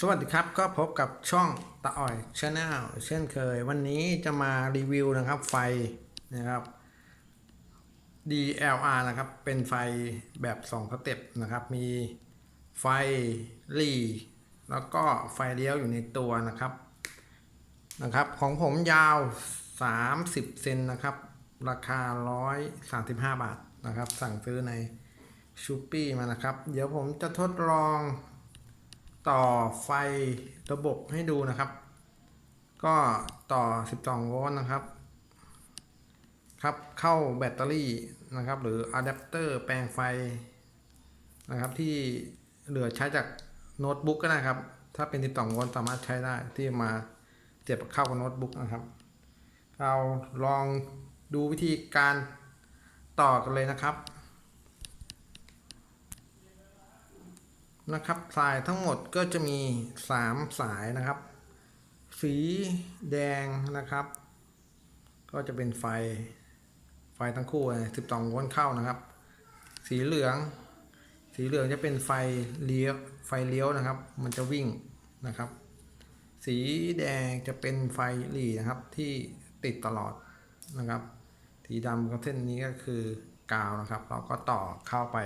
สวัสดีครับก็พบกับช่องตะอ่อยชาแนลเช่นเคย วันนี้จะมารีวิวนะครับไฟนะครับ DLR นะครับเป็นไฟแบบ2สเต็ปนะครับ มีไฟหลีแล้วก็ไฟเลี้ยวอยู่ในตัวนะครับนะครับ ของผมยาว 30 เซนนะครับ ราคา 135 บาทนะครับ สั่งซื้อในชูปี้มานะครับ เดี๋ยวผมจะทดลอง ต่อไฟระบบให้ดูนะครับ ก็ต่อ 12 โวลต์นะครับ ครับเข้าแบตเตอรี่นะครับ หรืออะแดปเตอร์แปลงไฟนะครับ ที่เหลือใช้จากโน้ตบุ๊กก็ได้ครับ ถ้าเป็น 12 โวลต์สามารถใช้ได้ที่มาเสียบเข้ากับโน้ตบุ๊กนะครับ เราลองดูวิธีการต่อกันเลยนะครับ นะครับสายทั้งหมดก็จะมี 3 สายนะครับ สีแดงนะครับ ก็จะเป็นไฟไฟทั้งคู่เลย12โวลต์เข้านะครับ สีเหลือง สีเหลืองจะเป็นไฟเลี้ยวไฟเลี้ยวนะครับ มันจะวิ่งนะครับ สีแดงจะเป็นไฟหลีนะครับที่ติดตลอดนะครับ สีดำกับเส้นนี้ก็คือกาวนะครับ เราก็ต่อเข้าไป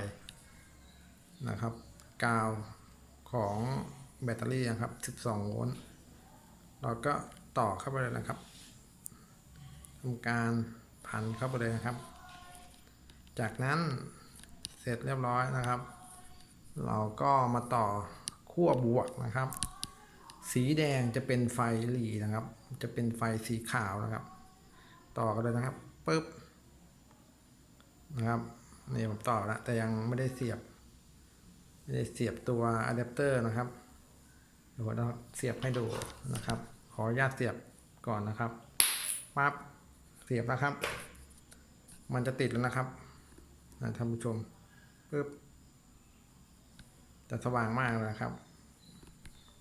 นะครับ กาวของแบตเตอรี่นะครับ 12 โวลต์ เราก็ต่อเข้าไปเลยนะครับทำการพันเข้าไปเลยนะครับ จากนั้นเสร็จเรียบร้อยนะครับ เราก็มาต่อขั้วบวกนะครับ สีแดงจะเป็นไฟหลีนะครับ จะเป็นไฟสีขาวนะครับ ต่อกันเลยนะครับปึ๊บนะครับนี่ผมต่อแล้วแต่ยังไม่ได้เสียบ ได้เสียบตัวอะแดปเตอร์นะครับเดี๋ยวเราเสียบให้ดูนะครับ ขออนุญาตเสียบก่อนนะครับปั๊บเสียบนะครับ มันจะติดแล้วนะครับนะท่านผู้ชมปึ๊บจะสว่างมากเลยนะครับ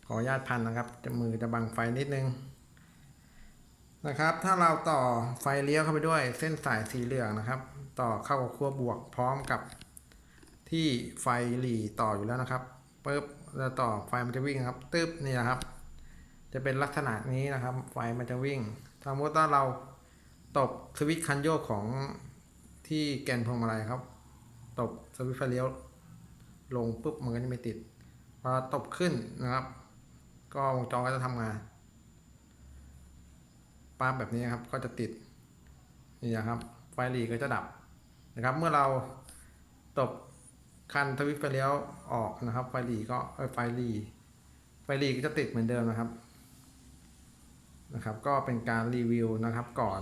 ขออนุญาตพันนะครับ จะมือจะบังไฟนิดนึงนะครับ ถ้าเราต่อไฟเลี้ยวเข้าไปด้วยเส้นสายสีเหลืองนะครับ ต่อเข้ากับขั้วบวกพร้อมกับ ที่ไฟหลีต่ออยู่แล้วนะครับปึ๊บแล้วต่อไฟมันจะวิ่งครับ ตึ๊บนี่นะครับ จะเป็นลักษณะนี้นะครับ ไฟมันจะวิ่งสมมติว่าเราตบสวิตช์คันโยกของที่แกนพวงมาลัยครับ ตบสวิตช์ไฟเลี้ยวลงปุ๊บมันก็จะไม่ติดพอตบขึ้นนะครับ ก็วงจรก็จะทำงานปั๊บแบบนี้ครับก็จะติดนี่นะครับ ไฟหลีก็จะดับนะครับ เมื่อเราตบ คันทวิตไฟเลี้ยวออกนะครับ ไฟหลีก็ไฟหลีไฟหลีก็จะติดเหมือนเดิมนะครับ นะครับ ก็เป็นการรีวิวนะครับก่อน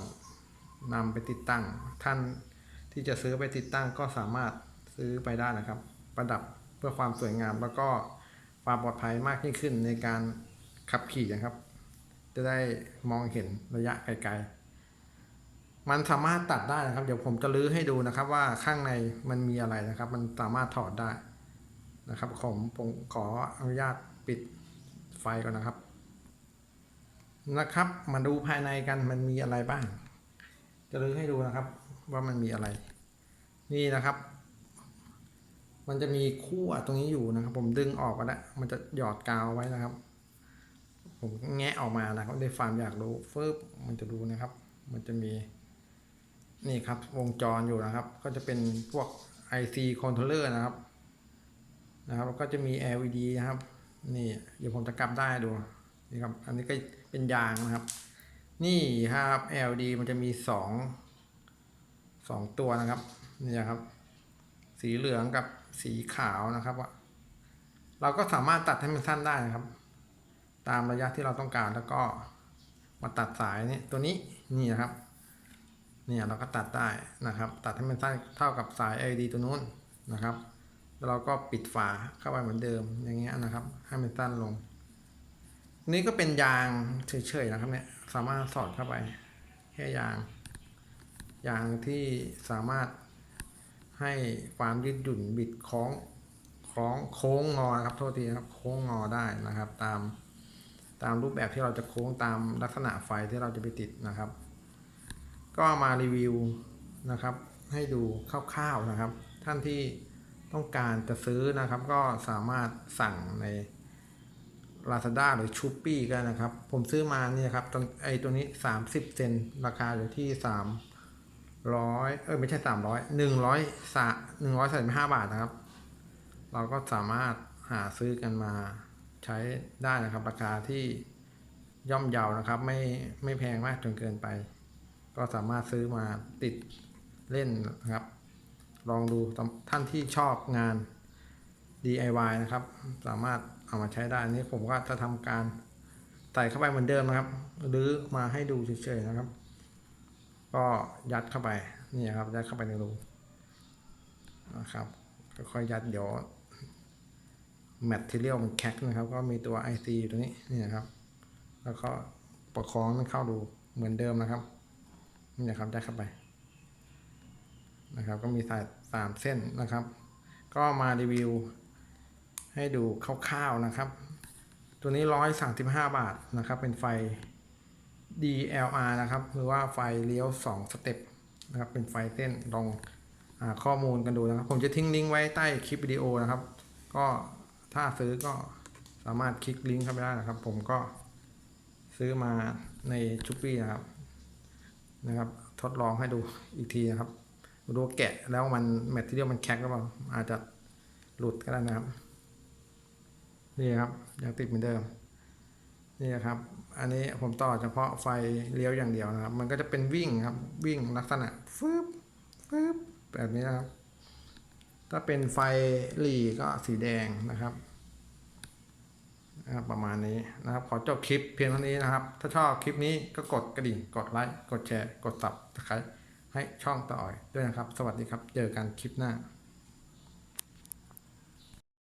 นำไปติดตั้ง ท่านที่จะซื้อไปติดตั้งก็สามารถซื้อไปได้นะครับ ประดับเพื่อความสวยงามแล้วก็ความปลอดภัยมากยิ่งขึ้นในการขับขี่นะครับ จะได้มองเห็นระยะไกลๆ มันสามารถตัดได้นะครับ เดี๋ยวผมจะลื้อให้ดูนะครับ ว่าข้างในมันมีอะไรนะครับ มันสามารถถอดได้นะครับผมผมขออนุญาตปิดไฟก่อนนะครับ นะครับ มาดูภายในกันมันมีอะไรบ้าง จะลื้อให้ดูนะครับ ว่ามันมีอะไร นี่นะครับ มันจะมีขั้วตรงนี้อยู่นะครับ ผมดึงออกมาแล้วมันจะหยอดกาวไว้นะครับ ผมแงะออกมานะครับด้วยความอยากรู้ฟึบมันจะดูนะครับ มันจะมี นี่ครับวงจรอยู่นะครับ ก็จะเป็นพวก IC controller นะครับ นะครับแล้วก็จะมี LED นะครับ นี่เดี๋ยวผมจะกลับได้ดูนี่ครับ อันนี้ก็เป็นยางนะครับ นี่ครับ LED มันจะมีสองสองตัวนะครับนี่ครับ สีเหลืองกับสีขาวนะครับว่าเราก็สามารถตัดให้มันสั้นได้นะครับ ตามระยะที่เราต้องการแล้วก็มาตัดสายนี่ตัวนี้นี่นะครับ เนี่ยเราก็ตัดได้นะครับ ตัดให้มันสั้นเท่ากับสาย LED ตัวนู้นนะครับแล้วเราก็ปิดฝาเข้าไปเหมือนเดิมอย่างเงี้ยนะครับ ให้มันสั้นลง นี่ก็เป็นยางเฉยๆนะครับเนี่ยสามารถสอดเข้าไปแค่ยาง ยางที่สามารถให้ความยืดหยุ่นบิดคล้องคล้องโค้งงอนะครับโทษทีนะครับโค้งงอได้นะครับ ตามตามรูปแบบที่เราจะโค้งตามลักษณะไฟที่เราจะไปติดนะครับ ก็มารีวิวนะครับ ให้ดูคร่าวๆนะครับ ท่านที่ต้องการจะซื้อนะครับก็สามารถสั่งใน Lazada หรือ s h o p e e ก็นะครับ ผมซื้อมาเนี่ยครับตไอตัวนี้ 30 เซนราคาอยู่ที่ 300 เออไม่ใช่ 300 100สะ135 บาทนะครับ เราก็สามารถหาซื้อกันมาใช้ได้นะครับ ราคาที่ย่อมเยานะครับ ไม่ไม่แพงมากจนเกินไป ก็สามารถซื้อมาติดเล่นนะครับ ลองดูท่านที่ชอบงาน DIY นะครับ สามารถเอามาใช้ได้อันนี้ผมก็จะทำการใส่เข้าไปเหมือนเดิมนะครับหรือมาให้ดูเฉยๆนะครับ ก็ยัดเข้าไปนี่ครับยัดเข้าไปในรูนะครับค่อยยัดเดี๋ยวแมทเทียลมันแคกนะครับ ก็มีตัว IC อยู่ตรงนี้นี่นะครับ แล้วก็ประคองมันเข้าดูเหมือนเดิมนะครับ นี่นะครับยัดเข้าไปนะครับ ก็มีสายสามเส้นนะครับ ก็มารีวิว ให้ดูคร่าวๆนะครับ ตัวนี้ร้อยสามสิบห้าบาทนะครับ เป็นไฟ DLR นะครับหรือว่าไฟเลี้ยวสองสเต็ปนะครับเป็นไฟเส้นลองอาข้อมูลกันดูนะครับ ผมจะทิ้งลิงก์ไว้ใต้คลิปวิดีโอนะครับ ก็ถ้าซื้อก็สามารถคลิกลิงก์เข้าไปได้นะครับ ผมก็ซื้อมาในชุปปี้นะครับ นะครับ ทดลองให้ดูอีกทีนะครับดูแกะแล้วมันแมทเทียลมันแคกหรือเปล่าอาจจะหลุดก็ได้นะครับ นี่ครับยังติดเหมือนเดิม นี่ครับ อันนี้ผมต่อเฉพาะไฟเลี้ยวอย่างเดียวนะครับ มันก็จะเป็นวิ่งครับ วิ่งลักษณะฟึบฟึบแบบนี้นะครับ ถ้าเป็นไฟหลีก็สีแดงนะครับ นะครับประมาณนี้นะครับ ขอจบคลิปเพียงเท่านี้นะครับ ถ้าชอบคลิปนี้ก็กดกระดิ่ง กดไลค์ กดแชร์ กดซับสไครต์ให้ช่องต่ออยด้วยนะครับ สวัสดีครับ เจอกันคลิปหน้า